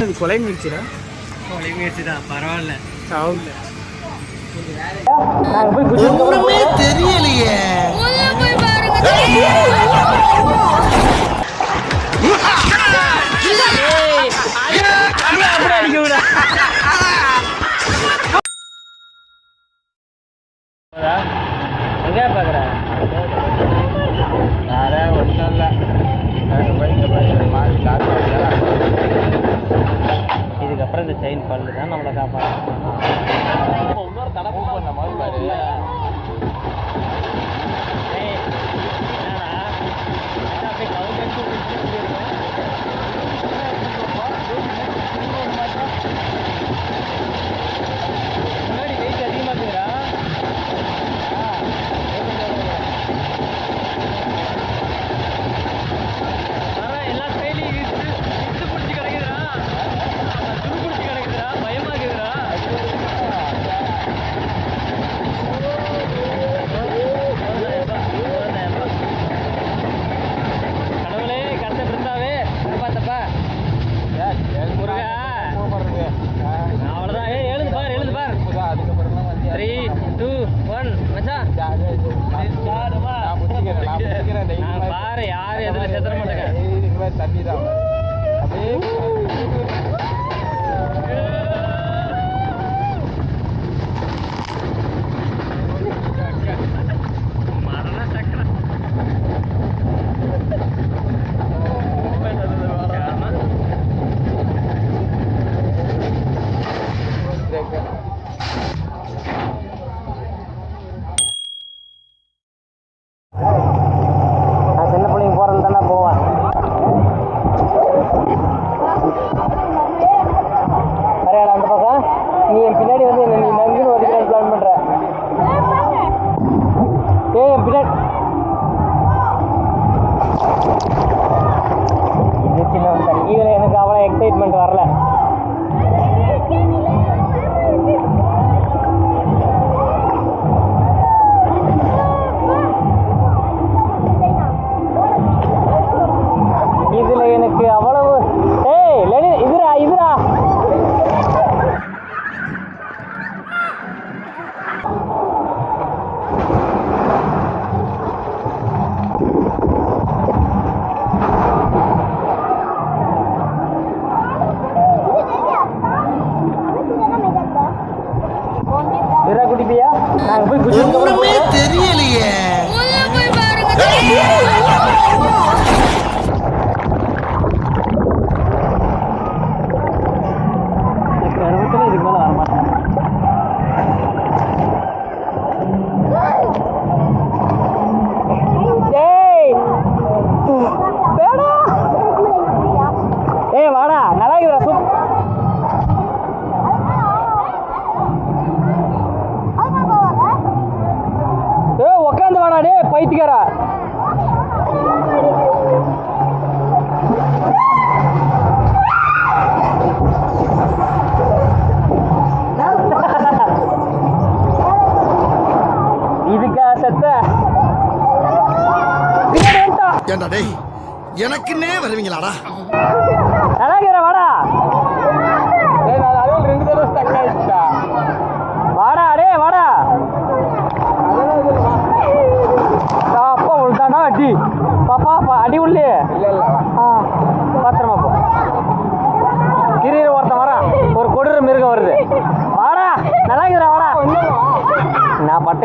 என்னது கொலை முயற்சிடா கொலை முயற்சி பரவாயில்ல. சவுண்ட்ல தெரியலையே. எங்க செயின் பல்லு தான் நம்மளை காப்பாற்றும்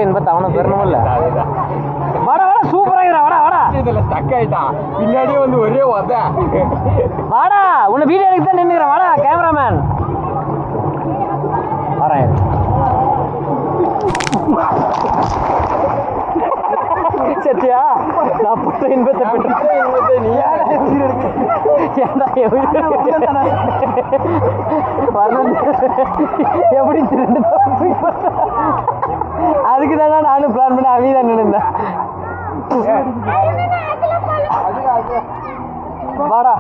இன்பத்தை அவனை பெறணும்ல வாடா வாடா சூப்பராக வாடா வாடா. இதுல ஸ்டக் ஆயிட்டான். பின்னாடியே வந்து ஒரே ஒத வாடா உன்னை வீடியோ எடுக்க தான் நின்னுக்கிறேன் வாடா கேமராமேன் வரேன் சத்தியா நான் பட்ட இன்பத்தை பெற்ற எப்படி திருண்டு அதுக்கு தானே நானும் பிளான் பண்ண அவன் தான் நின்றுந்தேன் வாடா.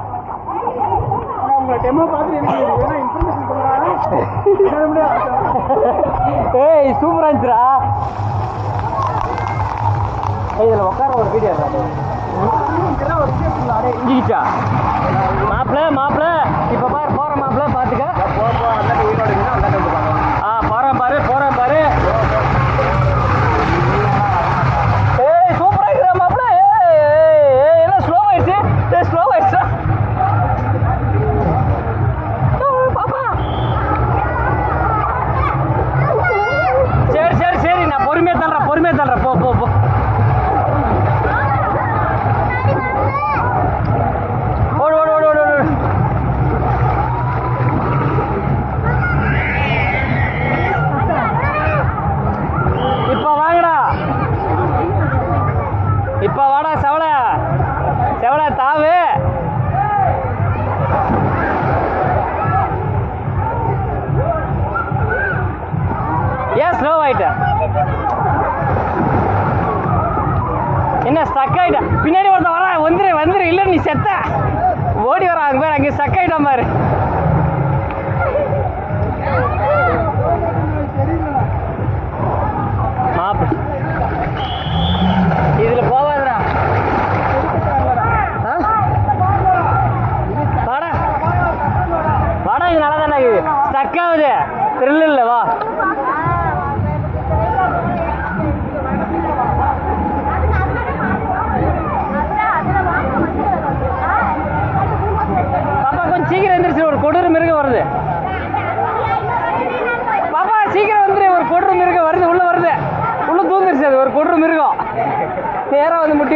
ஏய் சூப்பரா இருந்துச்சுரா இதில் உட்கார ஒரு வீடியோ மாப்பிள மாப்பிள இப்போ பாரு போகிற மாப்பிள பார்த்துக்க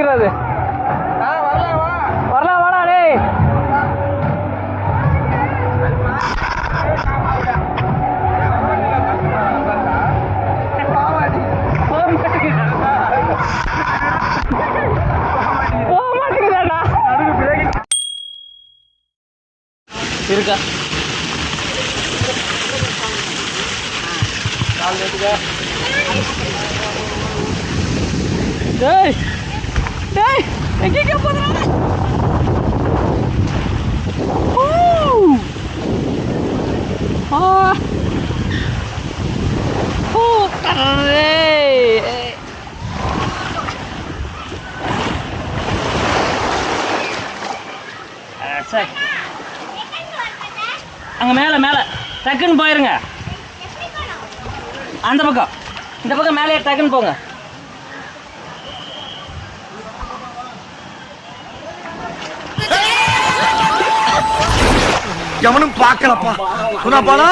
முட்டிடுறது ஆ வரலாம் வாடா மாட்டேங்குதாடா இருக்கா? டேய். டேய் எங்கேங்க போறாங்க ஆ. ஓ டேய் அங்கே மேலே மேலே. டக்குன்னு போயிருங்க. அந்த பக்கம். இந்த பக்கம் மேலே டக்குன்னு போங்க. எவனும் பார்க்கலப்பா. சொன்னாப்பானா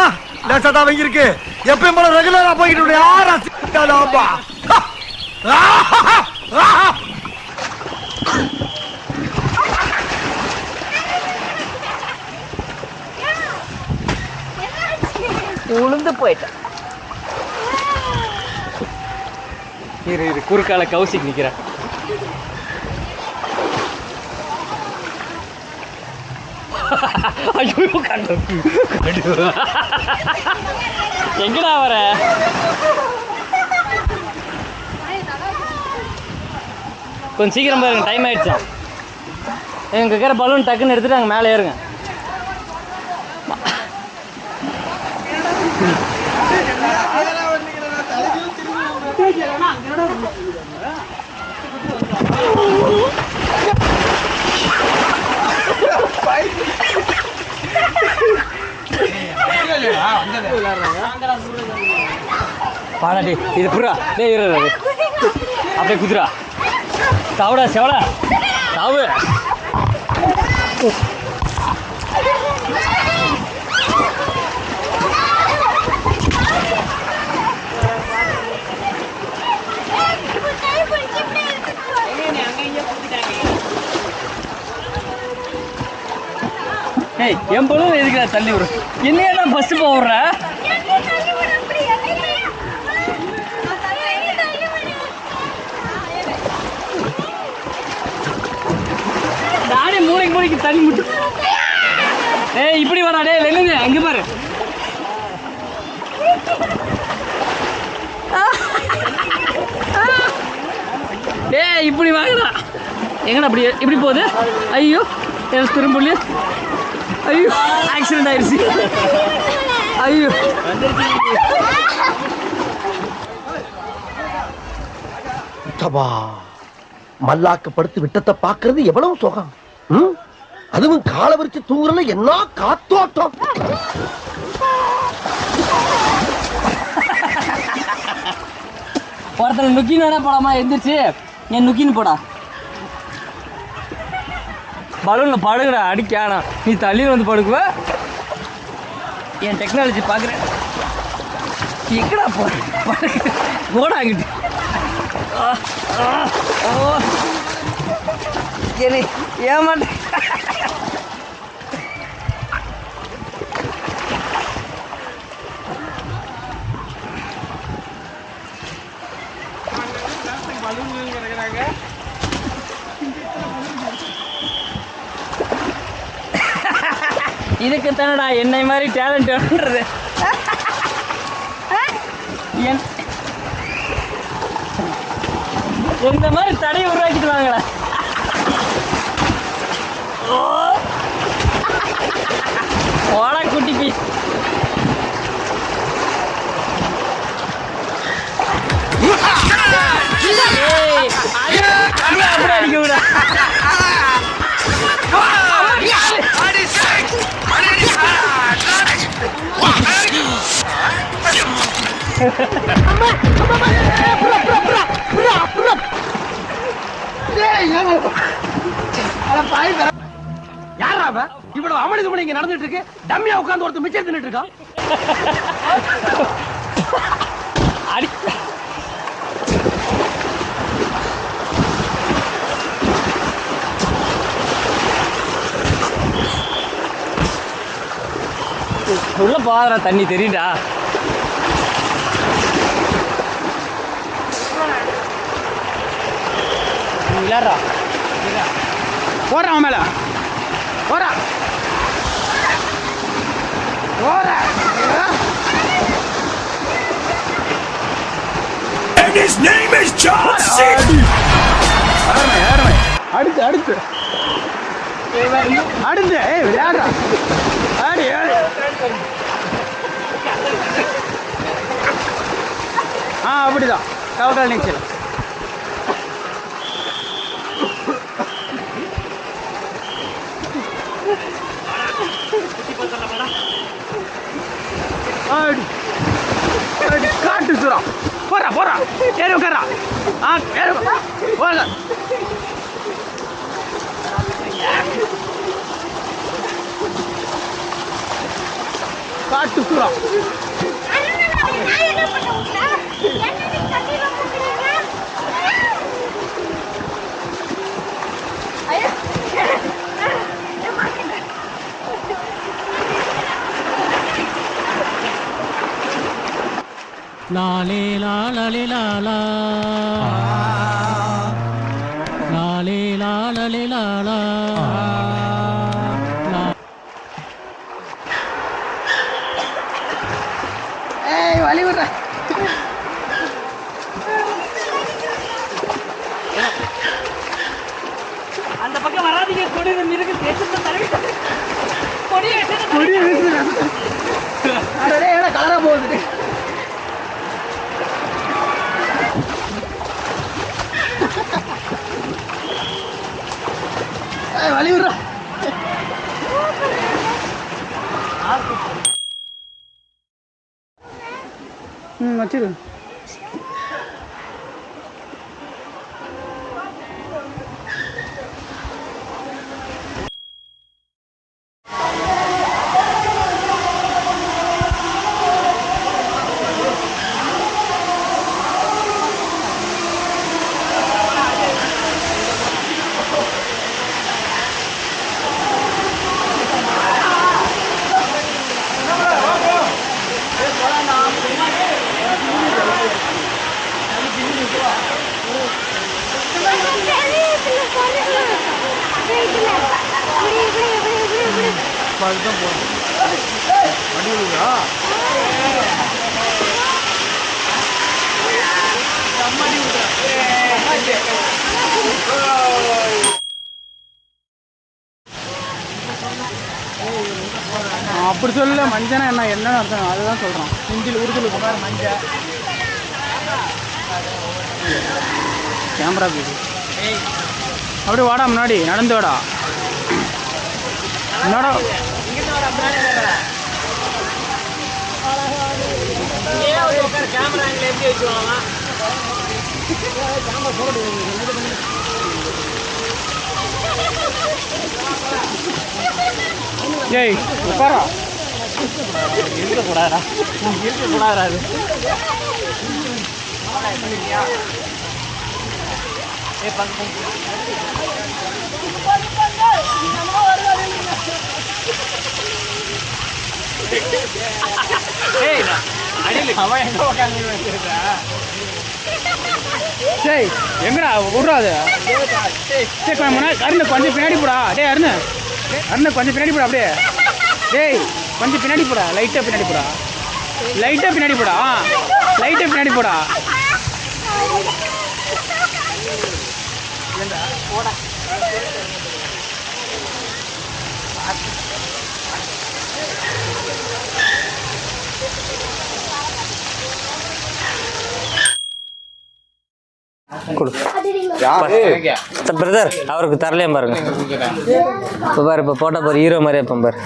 லேசா தான் அவங்க இருக்கு எப்பயும் போல ரெகுலரா போய்கிட்டு யாரா சிக்காதாப்பா உளுந்து போயிட்டேன். இரு இரு குறுக்கால கௌசிக் நிக்கிறேன். ஐயோ கண்டு எங்கடா வர? கொஞ்சம் சீக்கிரம் பாருங்க டைம் ஆயிடுச்சு. எங்க இருக்கிற பலூன் டக்குன்னு எடுத்துட்டு அங்கே மேலே ஏறுங்க. பாடா டே இது புறா டே இரு அப்படியே குதிரா சாவுடா செவடா. சாவு. ஏய் என் பொழுது எதுக்கு தள்ளி விடு? என்னையா தான் பஸ் போடுற நானே மூளைக்கு மூளைக்கு தண்ணி முட்டு. ஏய் இப்படி வராடே டேய் வெள்ளுங்க அங்கே பாரு. ஏய் இப்படி வாங்கடா. எங்கடா அப்படி இப்படி போகுது? ஐயோ என் திரும்பி ஐயோ ஆக்சிடென்ட் ஆயிடுச்சு. ஐயோ. தபா மல்லாக்க படுத்து விட்டத்தை பாக்குறது எவ்வளவு சுகம்? அதுவும் காலை விரிச்சு தூங்குறதுல என்ன காத்தோட்டம்? ஒருத்தர் நுக்கின்னு போடாமா எந்திரிச்சு என் நுக்கின்னு போடா. பலூனில் படுங்கடா ஆனால் நீ தள்ளியில் வந்து படுக்குவ. என் டெக்னாலஜி பார்க்குறேன் எங்கடா போ போடா அங்கிட்டு ஆ, ஆ, என்னை ஏமாட்டேன் பலூன் இதுக்கு தானடா என்னை மாதிரி டேலண்ட் வேணுன்றது என் எந்த மாதிரி தடையை உருவாக்கிட்டு வாங்கடா. யாரா இவ்வளவு நடந்துட்டு இருக்கு. டம்மியா உட்கார்ந்து ஒருத்தர் மிச்சம் உள்ள போகிற தண்ணி தெரியுதா? விளையாடுறா போடுறான் அவன் மேல. போறா போறா And his name is John C. அடுத்து அடுத்து. அடுத்து. ஏய் விளையாடுறா. ஆடி ஆடி. ஆ அப்படிதான். கவக்கால் நீச்சல் ஆடி. ஆடி காட்டு சுரம் போறா போறா. ஏறி உட்காரா. ஆ ஏறி போங்க. காட்டு சுரம் லாலே லாலலே லாலா லாலே லாலலே லாலா ஏய் வழி அந்த பக்கம் வராதீங்க. கொடி இருக்கு கொடி கொடி வீசுறா. அடடே என்ன கலரா போகுது? வழி விடுற ம் வச்சிரு அவன் அப்படி சொல்லல மஞ்சனா தான் என்னன்னு அர்த்தம் அதுதான் சொல்கிறோம் ஹிந்தியில் உருதுல போனார் மஞ்ச. கேமரா போயிடு அப்படி வாடா முன்னாடி நடந்து வாடா. என்னடா கேமரா எப்படி ஏய் உட்காரா. இருக்கக்கூடாதா? இருக்கக்கூடாதா அது? ஏ பங்கு ஏய் அடியில் அவன் எங்க உட்காந்து வச்சிருக்கா? சரி எங்கடா விட்றாது சரி கொஞ்சம் முன்னாடி அருண் கொஞ்சம் பின்னாடி போடா. டேய் அருண். அருண் கொஞ்சம் பின்னாடி போடா அப்படியே. டேய் கொஞ்சம் பின்னாடி போடா லைட்டாக பின்னாடி போடா. லைட்டாக பின்னாடி போடா லைட்டாக பின்னாடி போடா. கொடு. பிரதர் அவருக்கு தரலையும் பாருங்க. இப்போ பாரு இப்போ போட்டா பாரு ஹீரோ மாதிரியே இப்போ பாரு.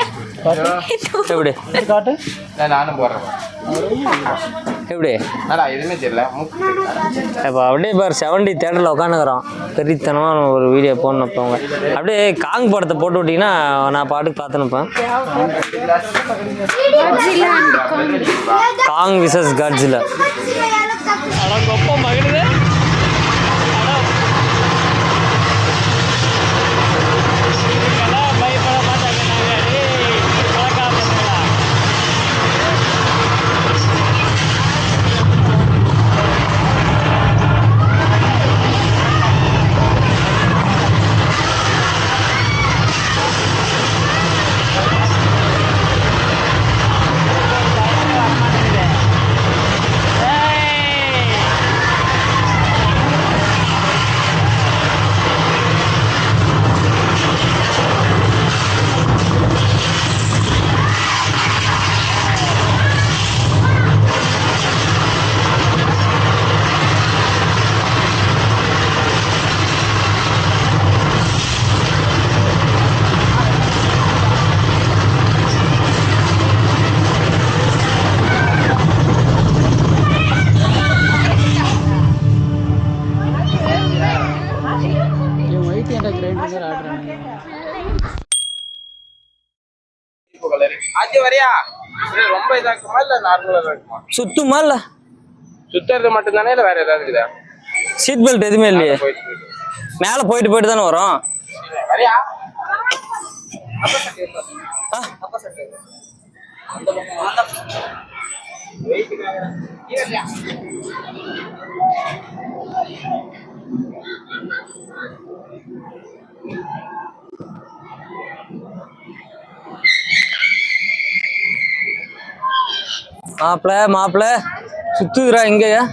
எப்படி காட்டு. நானும் போடுறேன். எப்படி என்னடா எதுவுமே தெரியல. மூக்கு இப்போ அப்படியே பாரு செவன்டி தேட்டரில் உட்காந்துக்கிறோம் பெரியத்தனமாக ஒரு வீடியோ போடணும் இப்போ அவங்க அப்படியே காங் படத்தை போட்டு விட்டிங்கன்னா நான் பாட்டுக்கு பார்த்துனுப்பேன் காங். விசஸ் காட்ஸில் என் நார்மலா இருக்குமா? சுத்துமா இல்லை? சுத்துறது மட்டும் தானே இல்ல வேற ஏதாவது இருக்குதா? சீட் பெல்ட் எதுவுமே இல்லையே. மேலே போயிட்டு போயிட்டு தானே வரும். வரையா? மாப்பிள மாப்பிள. சுத்துதுரா இங்கயா.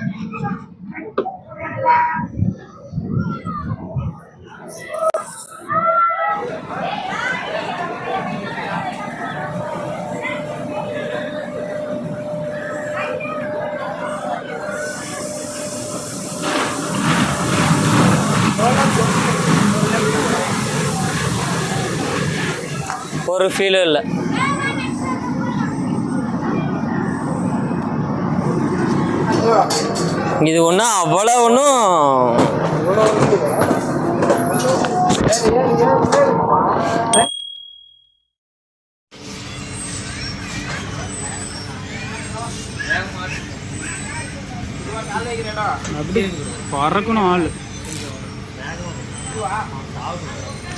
ஒரு ஃபீலும் இல்லை. இது ஒன்றும் அவ்வளோ ஒன்றும் அப்படி பறக்கணும் ஆள்.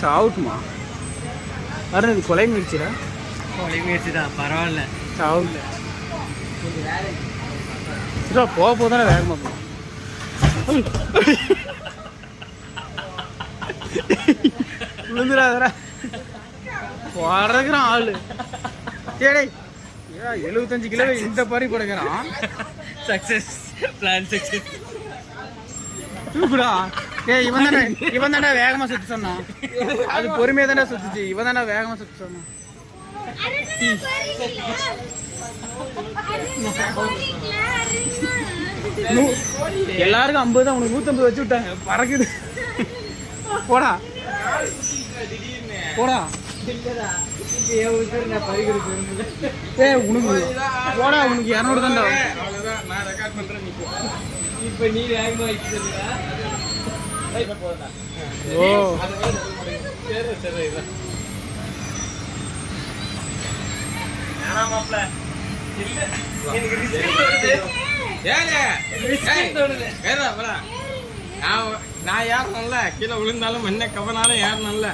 சாவுட்டுமா? அருண் இது கொலை முயற்சிடா? கொலை முயற்சி தான் பரவாயில்ல. சாவுல இதோ போக போக தானே வேகமாக போகும் விழுந்துடாதடா பறக்குறான் ஆளு. ஏடே எழுபத்தஞ்சு கிலோ இந்த பாரி பறக்கிறான். சக்சஸ் பிளான் சக்சஸ் தூக்குடா. ஏய் இவன் தானே இவன் தானே வேகமா சுத்தி சொன்னான். அது பொறுமையா தானே சுத்துச்சு. இவன் தானே வேகமா சுத்தி சொன்னான். எல்லாருக்கும் ஐம்பது தான் உனக்கு நூத்தம்பது வச்சு விட்டாங்க. பறக்குது. போடா. போடா. ஏ உனக்கு போடா உனக்கு இரநூறு தான்டா. அவ்வளவுதான் நீ போ ஓ. சரி சரி நான் நான் ஏறணும்ல கீழே விழுந்தாலும் என்ன கவனாலும் ஏறணும்ல